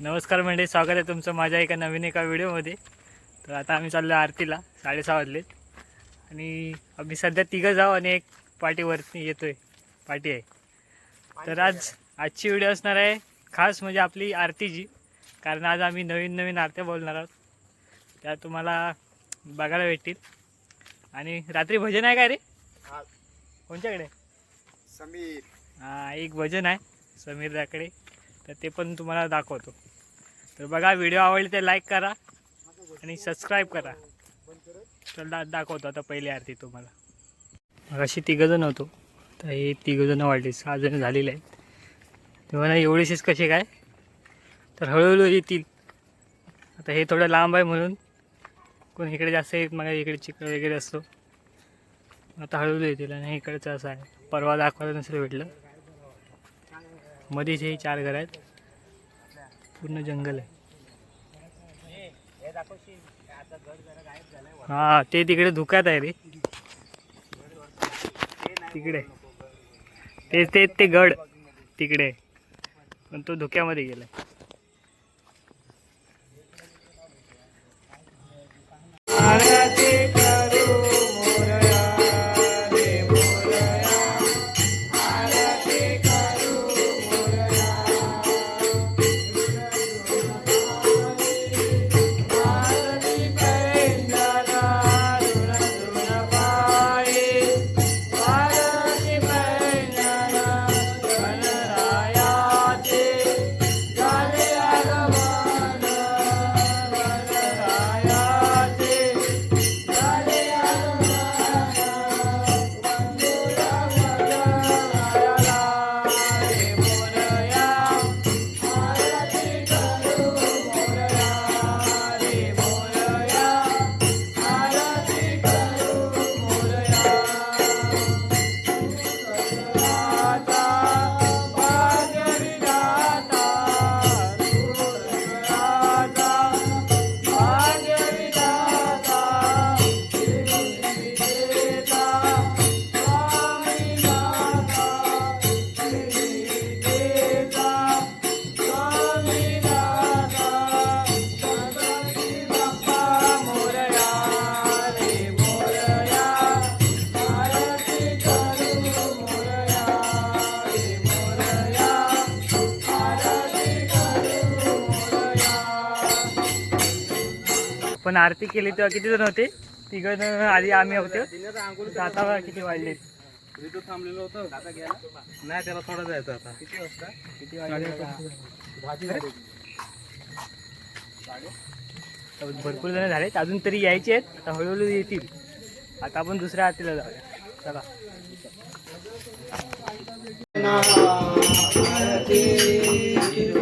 नमस्कार मंडळी स्वागत आहे तुमचं माझ्या एका नवीन एका व्हिडिओमध्ये. तर आता आम्ही चाललो आरतीला साडेसहा वाजलेत आणि आम्ही सध्या तिघं जाऊ आणि एक पार्टीवरती येतोय. पार्टी आहे. तर आज आजची व्हिडिओ असणार आहे खास म्हणजे आपली आरतीची. कारण आज आम्ही नवीन नवीन आरत्या बोलणार आहोत. त्या तुम्हाला बघायला भेटतील. आणि रात्री भजन आहे काय रे? हा, कोणच्याकडे? समीर. हा एक भजन आहे समीरदाकडे तर ते पण तुम्हाला दाखवतो. तर बघा व्हिडिओ आवडले तर लाईक करा आणि सबस्क्राईब करा. तर दा दाखवतो आता पहिली आरती तुम्हाला. मग अशी तिघंजण होतो. तर हे तिघंजणं वाढली सहा जण झालेले आहेत. तेव्हा एवढीशीच कसे काय? तर हळूहळू येतील आता हे थोडं लांब आहे म्हणून. कोण इकडे जास्त येत मग इकडे चिकन वगैरे असतो. आता हळूहळू येतील आणि इकडचं असं आहे. परवा दाखवायला नसेल भेटलं. मध्येच हे चार घर आहेत. पूर्ण जंगल आहे. हा ते तिकडे धुक्यात आहे रे. तिकडे. तेच ते ते गड तिकडे. पण तो धुक्यामध्ये गेलाय. पण आरती केली तेव्हा किती जण होते? तिघ जण आधी आम्ही होते. आता किती वाढले थांबलेलो होतो नाही त्याला थोडा जायचं आता. किती वाजता किती वाढले भरपूर जण झालेत. अजून तरी यायचे आहेत. आता हळूहळू येतील. आता आपण दुसऱ्या आरतीला जाऊया. चला. सर्वदा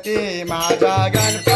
आरती माझा गणपती गणपती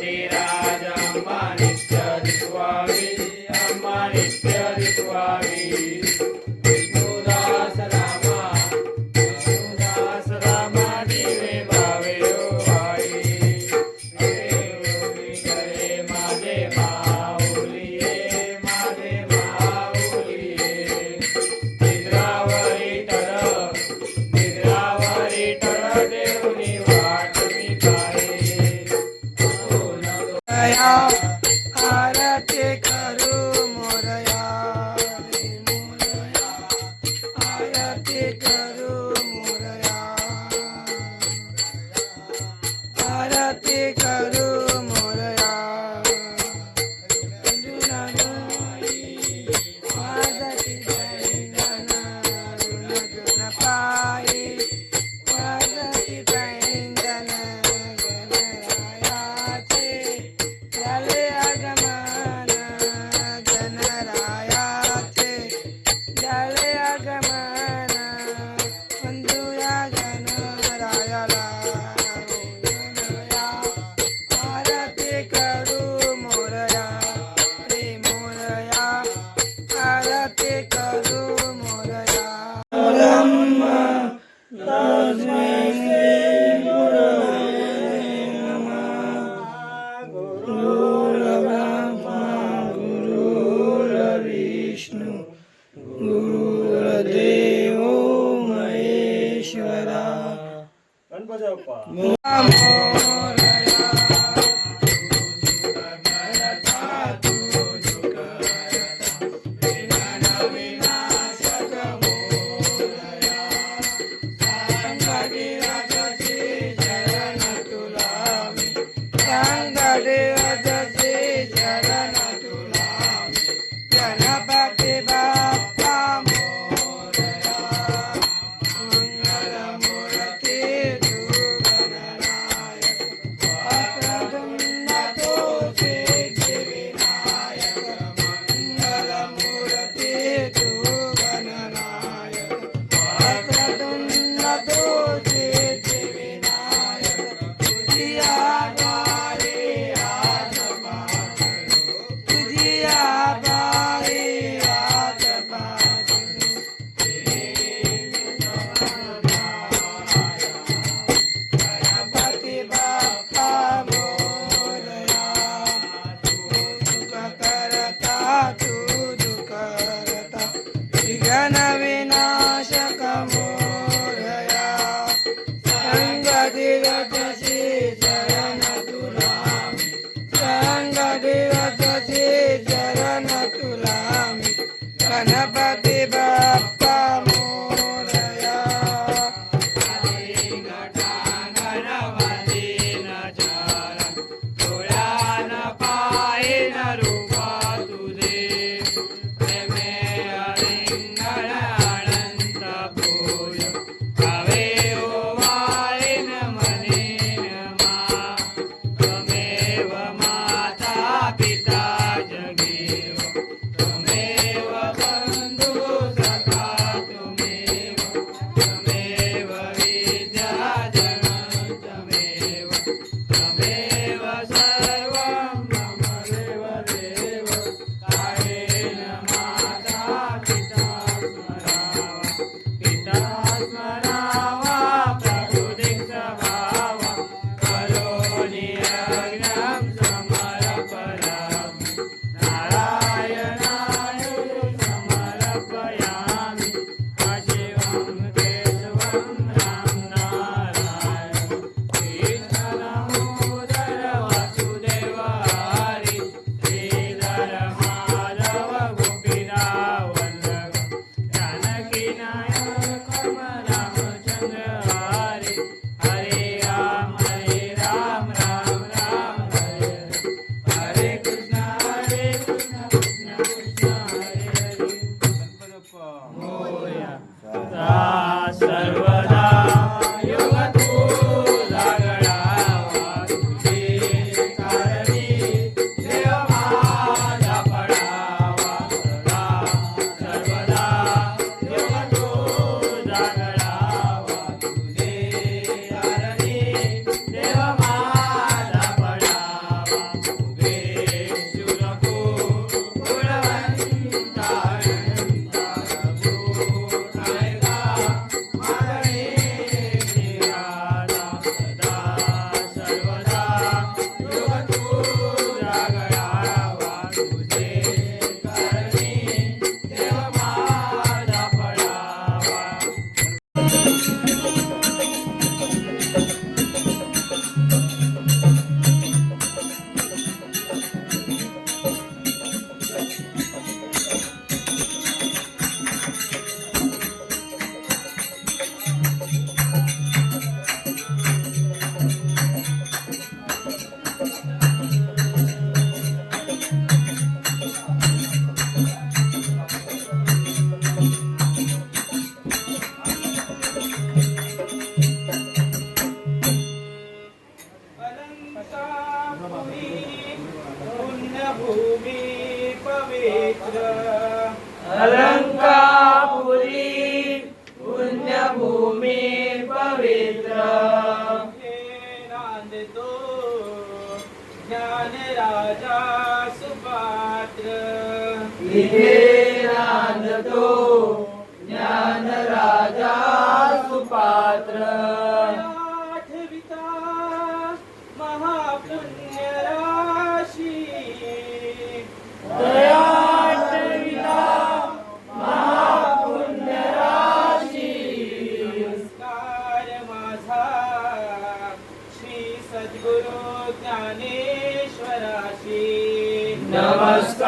शोभाची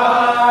नमस्कार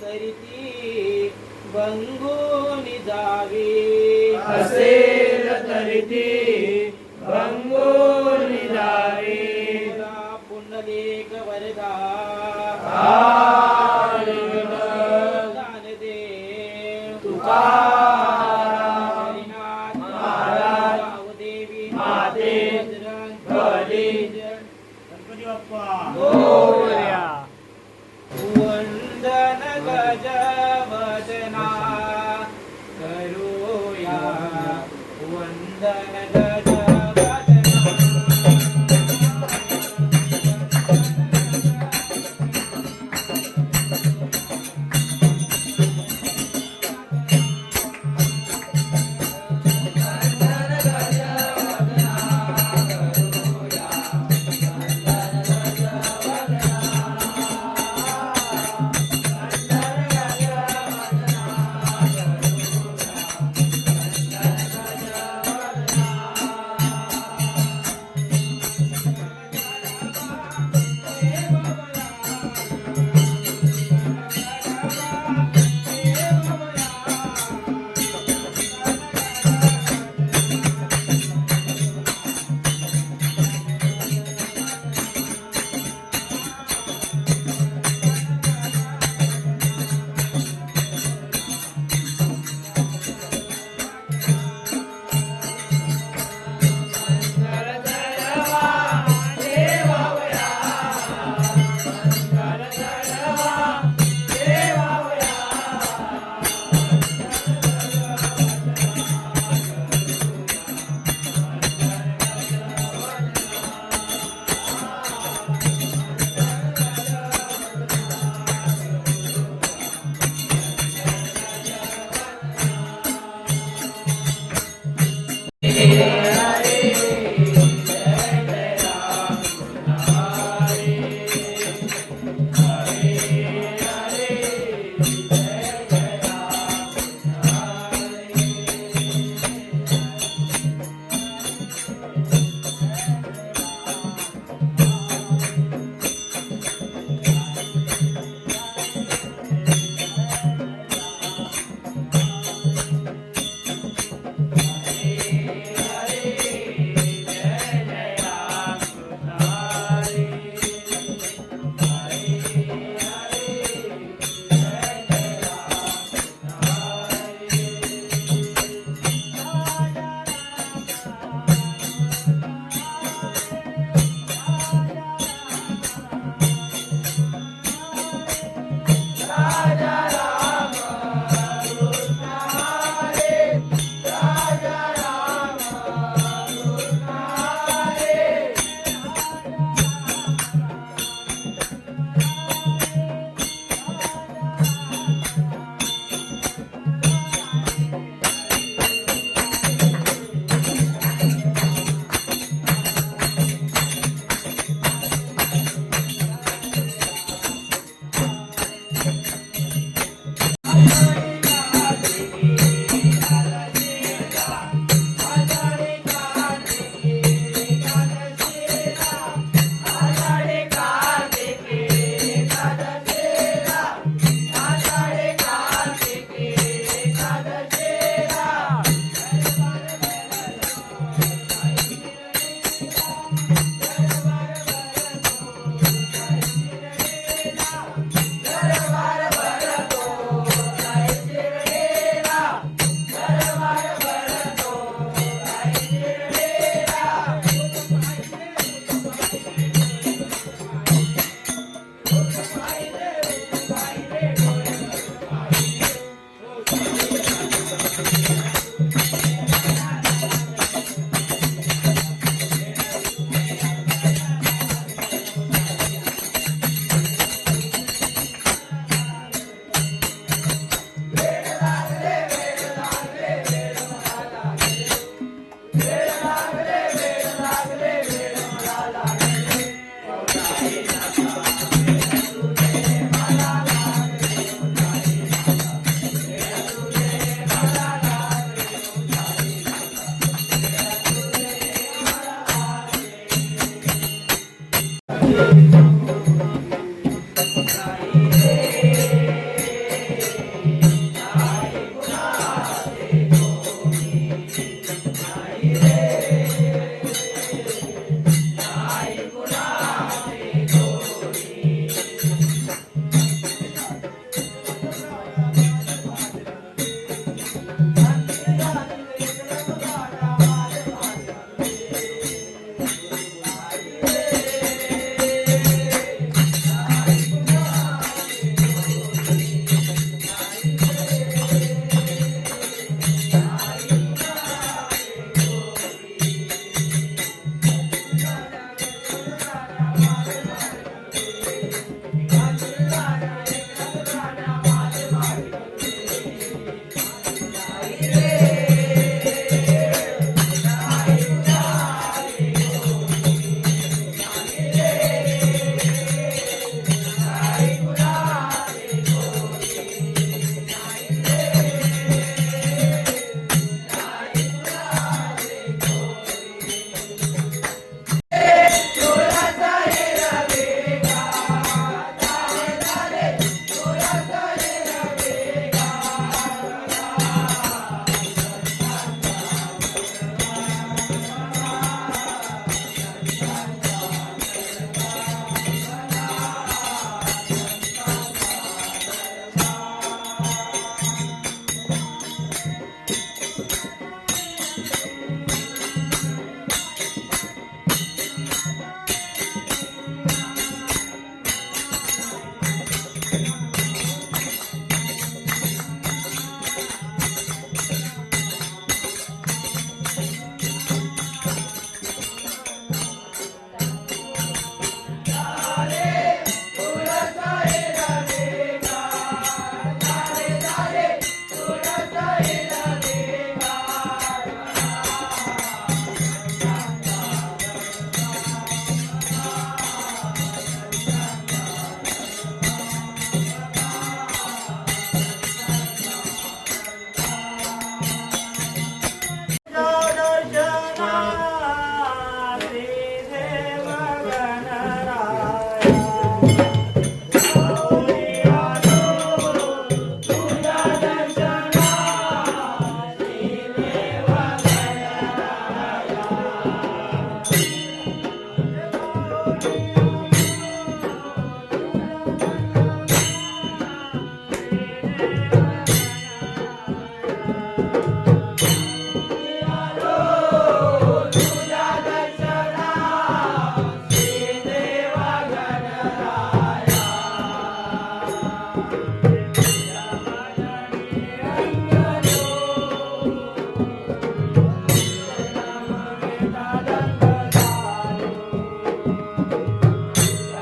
तरी बंगून जावी असेल तरी ती बंगून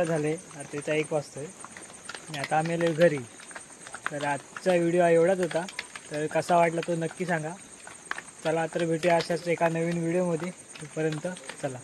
आत्ता वगैरे आता झाले त्याचा एक वाजतोय. आणि आता आम्ही आलो घरी. तर आजचा व्हिडिओ एवढाच होता. तर कसा वाटला तो नक्की सांगा. चला तर भेटूया अशाच एका नवीन व्हिडिओमध्ये. तोपर्यंत चला.